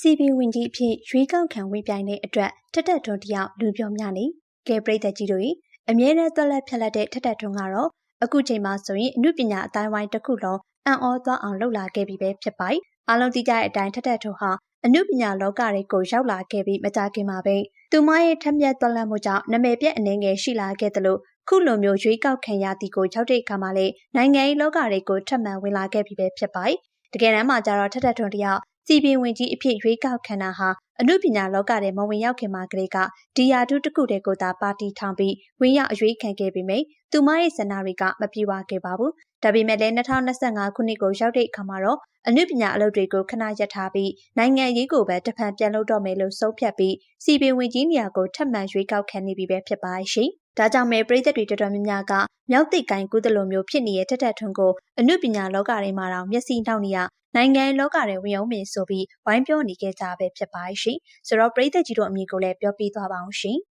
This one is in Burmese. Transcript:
CB ဝင်ကြီးအဖြစ်ရွေးကောက်ခံဝင်ပြိုင်တဲ့အတွက်ထက်ထက်ထွန်းတယောက်လူပြောများနေကဲပရိသတ်ကြီးတို့အမြဲတမ်းသွက်လက်ဖြက်လက်တဲ့ထက်ထက်ထွန်းကတော့အခုချိန်မှာဆိုရင်အမှုပညာအတိုင်းဝိုင်းတစ်ခုလုံးအံ့ဩသွားအောင်လှုပ်လာခဲ့ပြီပဲဖြစ်ပါတယ်အားလုံးသိကြတဲ့အတိုင်းထက်ထက်ထွန်းဟာအမှုပညာလောကတွေကိုရောက်လာခဲ့ပြီးမကြခင်မှာပဲသူမရဲ့ထက်မြက်သွက်လက်မှုကြောင့်နာမည်ပြက်အနေငယ်ရှိလာခဲ့တယ်လို့ခုလိုမျိုးရွေးကောက်ခံရသည်ကိုရောက်တဲ့အခါမှာလေနိုင်ငံရေးလောကတွေကိုထပ်မံဝင်လာခဲ့ပြီပဲဖြစ်ပါတယ်တကယ်တမ်းမှာကျတော့ထက်ထက်ထွန်းတယောက် စီပင်ဝင်ကြီးအဖြစ်ရွေးကောက်ခံတာဟာအမှုပညာလောကထဲမဝင်ရောက်ခင်မှာကလေးကဒီယာတုတစ်ခုတည်းကိုသာပါတီထောင်ပြီးဝင်ရောက်အရွေးခံခဲ့ပေမယ့်သူမရဲ့စန္ဒတွေကမပြေဝခဲ့ပါဘူး။ဒါပေမဲ့လည်း2025ခုနှစ်ကိုရောက်တဲ့အခါမှာတော့အမှုပညာအလုပ်တွေကိုခဏရပ်ထားပြီးနိုင်ငံရေးကိုပဲတဖန်ပြန်လုပ်တော့မယ်လို့ဆုံးဖြတ်ပြီးစီပင်ဝင်ကြီးနေရာကိုထပ်မံရွေးကောက်ခံနေပြီပဲဖြစ်ပါရှင်။ ဒါကြောင့်မဲပရိသတ်တွေတော်တော်များများကမြောက်သိကိုင်းကုသလိုမျိုးဖြစ်နေတဲ့တက်တက်ထွန်းကိုအမှုပညာလောကထဲမှာတော့မျက်စိနှောက်နေရနိုင်ငံလောကထဲဝင်အောင်မင်းဆိုပြီးဝိုင်းပြောနေခဲ့ကြပဲဖြစ်ပါရှင်။ဆိုတော့ပရိသတ်ကြီးတို့အမည်ကိုလည်းပြောပြသွားပါအောင်ရှင်။